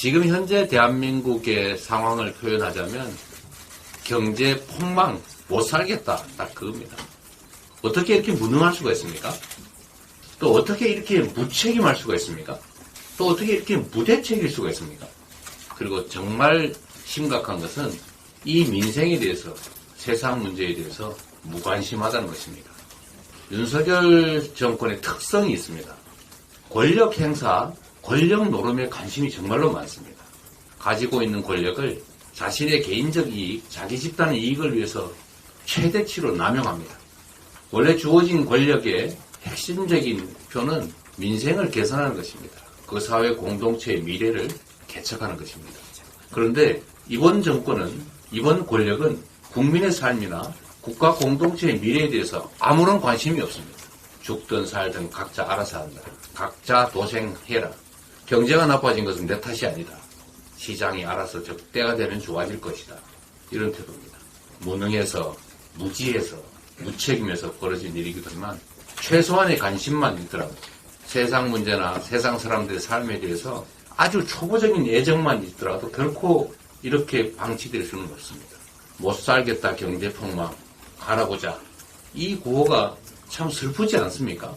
지금 현재 대한민국의 상황을 표현하자면 경제 폭망 못 살겠다 딱 그겁니다. 어떻게 이렇게 무능할 수가 있습니까? 또 어떻게 이렇게 무책임할 수가 있습니까? 또 어떻게 이렇게 무대책일 수가 있습니까? 그리고 정말 심각한 것은 이 민생에 대해서 세상 문제에 대해서 무관심하다는 것입니다. 윤석열 정권의 특성이 있습니다. 권력 행사, 권력 노름에 관심이 정말로 많습니다. 가지고 있는 권력을 자신의 개인적 이익, 자기 집단의 이익을 위해서 최대치로 남용합니다. 원래 주어진 권력의 핵심적인 표는 민생을 개선하는 것입니다. 그 사회 공동체의 미래를 개척하는 것입니다. 그런데 이번 정권은, 이번 권력은 국민의 삶이나 국가 공동체의 미래에 대해서 아무런 관심이 없습니다. 죽든 살든 각자 알아서 한다. 각자 도생해라. 경제가 나빠진 것은 내 탓이 아니다. 시장이 알아서 적대가 되면 좋아질 것이다. 이런 태도입니다. 무능해서, 무지해서, 무책임해서 벌어진 일이기도만 최소한의 관심만 있더라도 세상 문제나 세상 사람들의 삶에 대해서 아주 초보적인 애정만 있더라도 결코 이렇게 방치될 수는 없습니다. 못 살겠다 경제 폭망 가라보자 이 구호가 참 슬프지 않습니까?